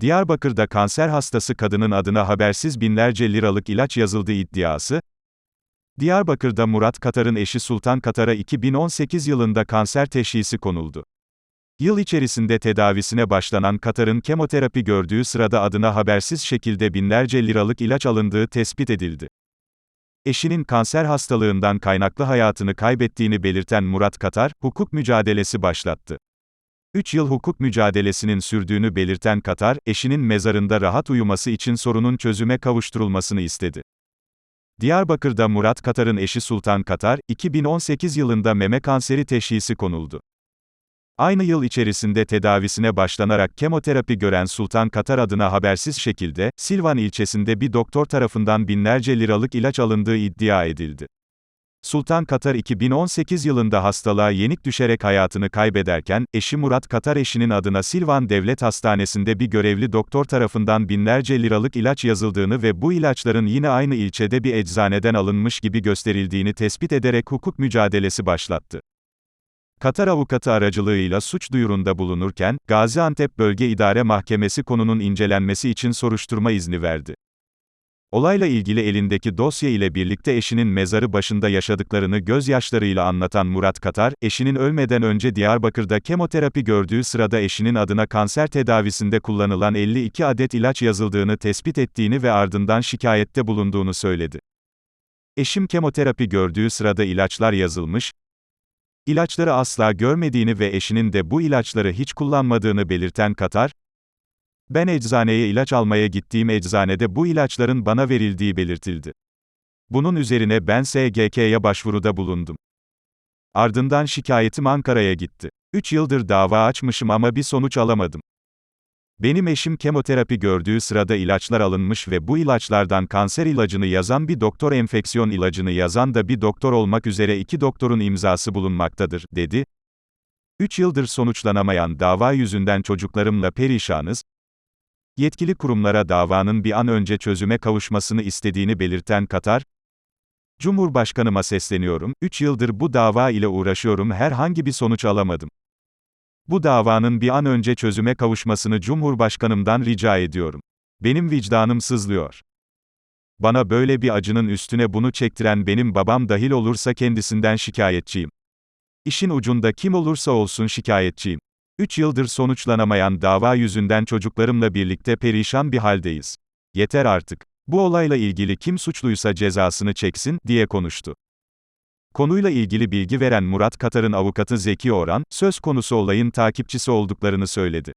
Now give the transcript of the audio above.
Diyarbakır'da kanser hastası kadının adına habersiz binlerce liralık ilaç yazıldığı iddiası, Diyarbakır'da Murat Katar'ın eşi Sultan Katar'a 2018 yılında kanser teşhisi konuldu. Yıl içerisinde tedavisine başlanan Katar'ın kemoterapi gördüğü sırada adına habersiz şekilde binlerce liralık ilaç alındığı tespit edildi. Eşinin kanser hastalığından kaynaklı hayatını kaybettiğini belirten Murat Katar, hukuk mücadelesi başlattı. 3 yıl hukuk mücadelesinin sürdüğünü belirten Katar, eşinin mezarında rahat uyuması için sorunun çözüme kavuşturulmasını istedi. Diyarbakır'da Murat Katar'ın eşi Sultan Katar, 2018 yılında meme kanseri teşhisi konuldu. Aynı yıl içerisinde tedavisine başlanarak kemoterapi gören Sultan Katar adına habersiz şekilde, Silvan ilçesinde bir doktor tarafından binlerce liralık ilaç alındığı iddia edildi. Sultan Katar 2018 yılında hastalığa yenik düşerek hayatını kaybederken, eşi Murat Katar eşinin adına Silvan Devlet Hastanesi'nde bir görevli doktor tarafından binlerce liralık ilaç yazıldığını ve bu ilaçların yine aynı ilçede bir eczaneden alınmış gibi gösterildiğini tespit ederek hukuk mücadelesi başlattı. Katar avukatı aracılığıyla suç duyurunda bulunurken, Gaziantep Bölge İdare Mahkemesi konunun incelenmesi için soruşturma izni verdi. Olayla ilgili elindeki dosya ile birlikte eşinin mezarı başında yaşadıklarını gözyaşlarıyla anlatan Murat Katar, eşinin ölmeden önce Diyarbakır'da kemoterapi gördüğü sırada eşinin adına kanser tedavisinde kullanılan 52 adet ilaç yazıldığını tespit ettiğini ve ardından şikayette bulunduğunu söyledi. Eşim kemoterapi gördüğü sırada ilaçlar yazılmış, ilaçları asla görmediğini ve eşinin de bu ilaçları hiç kullanmadığını belirten Katar, ben eczaneye ilaç almaya gittiğim eczanede bu ilaçların bana verildiği belirtildi. Bunun üzerine ben SGK'ya başvuruda bulundum. Ardından şikayetim Ankara'ya gitti. 3 yıldır dava açmışım ama bir sonuç alamadım. Benim eşim kemoterapi gördüğü sırada ilaçlar alınmış ve bu ilaçlardan kanser ilacını yazan bir doktor enfeksiyon ilacını yazan da bir doktor olmak üzere iki doktorun imzası bulunmaktadır, dedi. 3 yıldır sonuçlanamayan dava yüzünden çocuklarımla perişanız, yetkili kurumlara davanın bir an önce çözüme kavuşmasını istediğini belirten Katar, Cumhurbaşkanıma sesleniyorum, 3 yıldır bu dava ile uğraşıyorum herhangi bir sonuç alamadım. Bu davanın bir an önce çözüme kavuşmasını Cumhurbaşkanımdan rica ediyorum. Benim vicdanım sızlıyor. Bana böyle bir acının üstüne bunu çektiren benim babam dahil olursa kendisinden şikayetçiyim. İşin ucunda kim olursa olsun şikayetçiyim. 3 yıldır sonuçlanamayan dava yüzünden çocuklarımla birlikte perişan bir haldeyiz. Yeter artık. Bu olayla ilgili kim suçluysa cezasını çeksin, diye konuştu. Konuyla ilgili bilgi veren Murat Katar'ın avukatı Zeki Oran, söz konusu olayın takipçisi olduklarını söyledi.